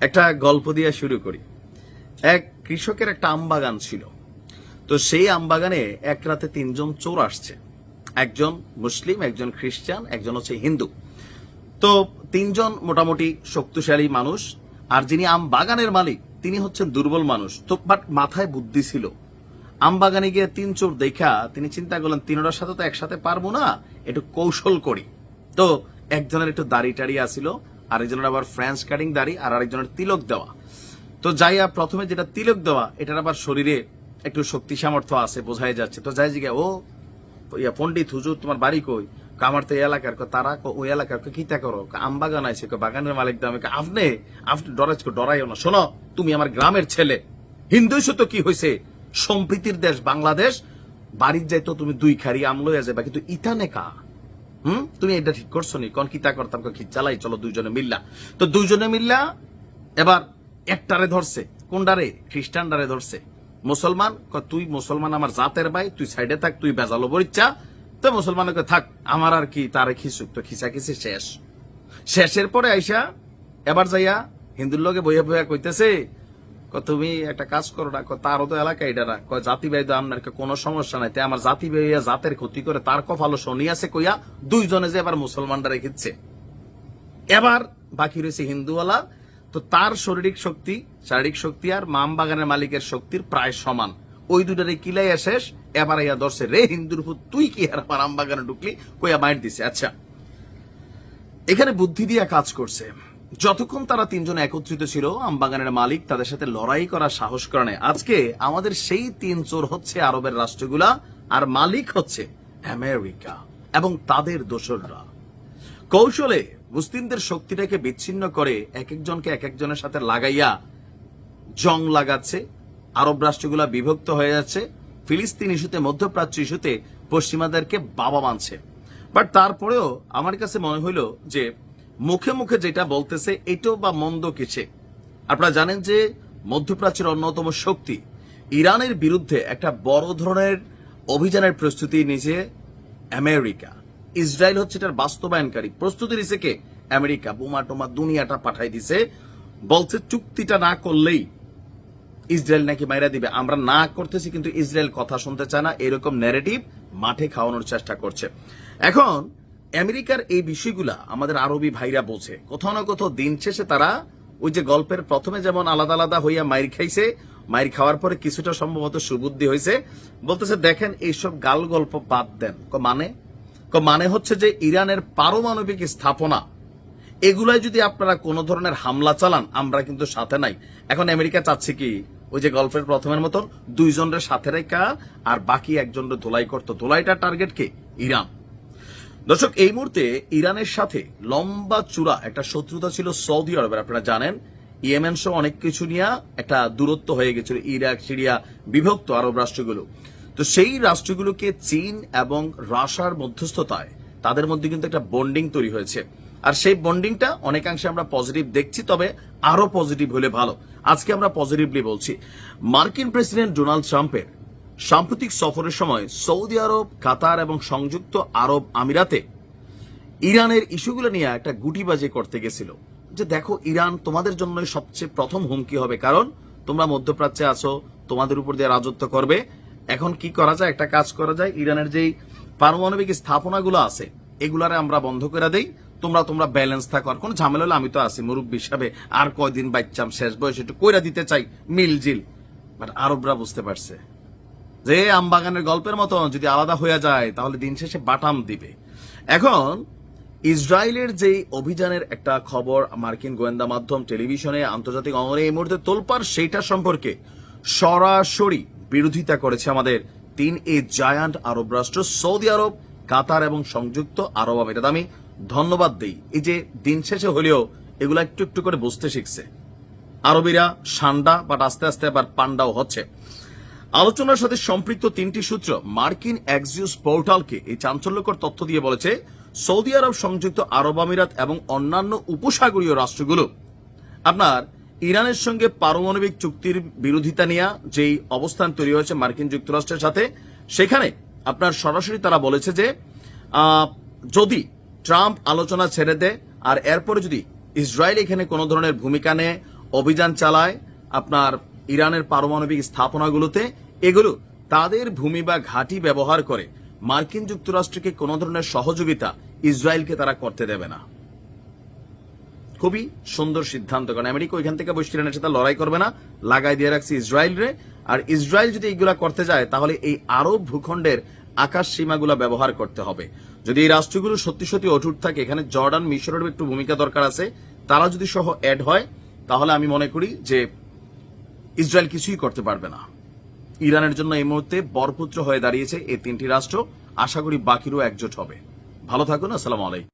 একটা গল্প দিয়ে শুরু করি। এক কৃষকের একটা আম বাগান ছিল। তো সেই আম বাগানে এক রাতে তিনজন চোর আসছে। একজন মুসলিম, একজন খ্রিস্টান, একজন হচ্ছে হিন্দু। তো তিনজন মোটামুটি শক্তিশালী মানুষ আর যিনি আম বাগানের মালিক, তিনি হচ্ছেন দুর্বল মানুষ। তো বাট মাথায় বুদ্ধি ছিল। আম বাগানে গিয়ে তিন চোর দেখা, তিনি চিন্তা করলেন, তিনটার সাথে তো একসাথে পারব না, একটু কৌশল করি। তো একজনের একটু দাড়ি টাড়ি আসিল আরেকজনের আবার ফ্রেঞ্চ কাটিং দাড়ি আর আরেকজনের তিলক দেওয়া। তো যাইয়া প্রথমে যেটা তিলক দেওয়া, এটার আবার শরীরে একটু শক্তি সামর্থ্য আছে, বোঝাই যাচ্ছে। তো যাই জিগে ও, ইয়া পণ্ডিত হুজুর, তোমার বাড়ি কই? আমার তো এলাকার তারা ওই এলাকার কিতা করো? আম বাগান আছে বাগানের মালিক দামে আপনি আপনি ডরাইছ ডরাইও না। শোনো, তুমি আমার গ্রামের ছেলে। হিন্দু তো কি হয়েছে সম্প্রীতির দেশ বাংলাদেশ, বাড়ির যাইতো তুমি দুই খারি আম লইয়া যাবে কিন্তু ইতানে কা? হুম? তুমি এটা ঠিক করছ নি কোন কিতা করতাম কি চালাই চলো দুইজনে মিল্লা। তো দুইজনে মিল্লা, এবার একটারে ধরছে। কোনটারে খ্রিস্টানটারে ধরছে। মুসলমান তুই মুসলমান আমার জাতের ভাই, তুই সাইডে থাক, তুই বেজালো বরিচ্ছা তো মুসলমানকে থাক, আমার আর কি তারে খিসুক। তো খিসা শেষ। শেষের পরে আইসা, এবার যাইয়া হিন্দুর লোকে বইয়া বইয়া কইতেছে তুমি একটা কাজ করো না। তারও তো এলাকা এটা না। জাতি ভাই তো আপনার কোনো সমস্যা নাই। তাই আমার জাতি ভাইয়া জাতের ক্ষতি করে তার কপালো শনিয়াছে কইয়া দুইজনে যে এবার মুসলমানরা রেখেছে এবার বাকি রয়েছে হিন্দুওয়ালা। তো তার শারীরিক শক্তি শারীরিক শক্তি আর মাম বাগানের মালিকের শক্তির প্রায় সমান। ওই দুটারে কিলাইয়া শেষ। এবার ইয়া দর্শে রে হিন্দুর ফুট তুই কি আর আম বাগানে ঢুকলি? কইয়া মাইট দিছে আচ্ছা। এখানে বুদ্ধি দিয়া কাজ করছে। যতক্ষণ তারা তিনজন একত্রিত ছিল, আমবাগানের মালিক তাদের সাথে লড়াই করার সাহস করে আজকে আমাদের সেই তিন চোর হচ্ছে আরবের রাষ্ট্রগুলা, আর মালিক হচ্ছে আমেরিকা এবং তাদের দোসররা। কৌশলে মুসলিমদের শক্তিটাকে বিচ্ছিন্ন করে এক একজনকে এক একজনের সাথে লাগাইয়া জং লাগাচ্ছে, আরব রাষ্ট্রগুলা বিভক্ত হয়ে যাচ্ছে, ফিলিস্তিন ইস্যুতে, মধ্যপ্রাচ্য ইস্যুতে পশ্চিমাদেরকে বাবা মানছে। বাট তারপরেও আমার কাছে মনে হইল যে মুখে মুখে যেটা বলতেছে, এটাও বা মন্দ কিছে? আপনারা জানেন যে মধ্যপ্রাচ্যের অন্যতম শক্তি ইরানের বিরুদ্ধে একটা বড় ধরনের অভিযানের প্রস্তুতি নিয়েছে আমেরিকা। ইসরায়েল হচ্ছে এটার বাস্তবায়নকারী। প্রস্তুতি নিছে কে? আমেরিকা। বোমা টোমা দুনিয়াটা পাঠাই দিছে। বলছে চুক্তিটা না করলেই ইসরায়েল নাকি মাইরা দিবে। আমরা না করতেছি কিন্তু ইসরায়েল কথা শুনতে চায় না, এরকম ন্যারেটিভ মাঠে খাওয়ানোর চেষ্টা করছে। এখন আমেরিকার এই বিষয়গুলা আমাদের আরবি ভাইরা বোঝে। কোথাও না কোথাও দিন শেষে তারা ওই যে গল্পের প্রথমে যেমন আলাদা আলাদা হইয়া মাইর খাইছে, মাইর খাওয়ার পরে কিছুটা সম্ভবত সুবুদ্ধি হয়েছে বলতেছে, দেখেন, এইসব গাল গল্প বাদ দেন। ক মানে? ক মানে হচ্ছে যে ইরানের পারমাণবিক স্থাপনা, এগুলাই যদি আপনারা কোনো ধরনের হামলা চালান, আমরা কিন্তু সাথে নাই। এখন আমেরিকা চাচ্ছে কি, ওই যে গল্পের প্রথমের মতন দুইজনের সাথে রেখা আর বাকি একজনের ধোলাই করতো। ধোলাইটার টার্গেট কে? ইরান। দর্শক, এই মুহূর্তে ইরানের সাথে লম্বা চূড়া একটা শত্রুতা ছিল সৌদি আরবের, আপনারা জানেন। ইয়েমেন সহ অনেক কিছু নিয়ে একটা দূরত্ব হয়ে গেছিল, ইরাক, সিরিয়া, বিভক্ত আরব রাষ্ট্রগুলো। তো সেই রাষ্ট্রগুলোকে চীন এবং রাশার মধ্যস্থতায় তাদের মধ্যে কিন্তু একটা বন্ডিং তৈরি হয়েছে। আর সেই বন্ডিংটা অনেকাংশে আমরা পজিটিভ দেখছি, তবে আরও পজিটিভ হলে ভালো। আজকে আমরা পজিটিভলি বলছি। মার্কিন প্রেসিডেন্ট ডোনাল্ড ট্রাম্পের সাম্প্রতিক সফরের সময় সৌদি আরব, কাতার এবং সংযুক্ত আরব আমিরাতে ইরানের ইস্যুগুলো নিয়ে একটা গুটিবাজি করতে গেছিল। যে দেখো, ইরান তোমাদের জন্য সবচেয়ে প্রথম হুমকি হবে, কারণ তোমরা মধ্যপ্রাচ্যে আছো, তোমাদের উপর দিয়ে রাজত্ব করবে। এখন কি করা যায়? একটা কাজ করা যায়। ইরানের যেই পারমাণবিক স্থাপনাগুলো আছে, এগুলারে আমরা বন্ধ করে দেই। তোমরা তোমরা ব্যালেন্স থাকো। আর কোন ঝামেলা হলে আমি তো আছি, মুরব্বী হিসাবে। আর কয়দিন বাচ্চাম শেষ বয়সে, একটু কইরা দিতে চাই, মিলজিল। বাট আরবরা বুঝতে পারছে। যে আমবাগানের গল্পের মতো যদি আলাদা হয়ে যায়, তাহলে দিন শেষে বাটাম দিবে। এখন, ইসরায়েলের যে অভিযানের একটা খবর মার্কিন গোয়েন্দা মাধ্যম টেলিভিশনে আন্তর্জাতিক অঙ্গনে এই মুহূর্তে তোলপার সেইটা সম্পর্কে সরাসরি বিরোধিতা করেছে আমাদের তিন এ জায়ান্ট আরব রাষ্ট্র, সৌদি আরব, কাতার এবং সংযুক্ত আরব আমিরাত। আমি ধন্যবাদ দেই। এই যে দিন শেষে হলেও এগুলো একটু একটু করে বুঝতে শিখছে। আরবিরা সান্ডা বাট আস্তে আস্তে আবার পান্ডাও হচ্ছে। আলোচনার সাথে সম্পৃক্ত তিনটি সূত্র মার্কিন এক্সিউস পোর্টালকে এই চাঞ্চল্যকর তথ্য দিয়ে বলেছে, সৌদি আরব সংযুক্ত আরব আমিরাত এবং অন্যান্য উপসাগরীয় রাষ্ট্রগুলো। আপনার ইরানের সঙ্গে পারমাণবিক চুক্তির বিরোধিতা নিয়ে যেই অবস্থান তৈরি হয়েছে মার্কিন যুক্তরাষ্ট্রের সাথে, সেখানে আপনার সরাসরি তারা বলেছে যে যদি ট্রাম্প আলোচনা ছেড়ে দেয় আর এরপরে যদি ইসরায়েল এখানে কোনো ধরনের ভূমিকা নেয়, অভিযান চালায়, আপনার ইরানের পারমাণবিক স্থাপনাগুলোতে এগুলো তাদের ভূমি বা ঘাঁটি ব্যবহার করে মার্কিন যুক্তরাষ্ট্রকে কোনো ধরনের সহযোগিতা ইসরায়েলকে তারা করতে দেবে না। খুবই সুন্দর সিদ্ধান্ত, কারণ আমেরিকা ওইখান থেকে বসে ইরানের সাথে লড়াই করবে না, লাগাই দিয়ে রাখছে ইসরায়েল রে। আর ইসরায়েল যদি এইগুলা করতে যায়, তাহলে এই আরব ভূখণ্ডের আকাশ সীমাগুলো ব্যবহার করতে হবে। যদি এই রাষ্ট্রগুলো সত্যি সত্যি অটুট থাকে, এখানে জর্ডান মিশরের একটু ভূমিকা দরকার আছে, তারা যদি সহ অ্যাড হয়, তাহলে আমি মনে করি যে ইসরায়েল কিছুই করতে পারবে না। ইরানের জন্য এই মুহূর্তে বরপুত্র হয়ে দাঁড়িয়েছে এই তিনটি রাষ্ট্র। আশা করি বাকিরও একজোট হবে। ভালো থাকুন, আসসালামু আলাইকুম।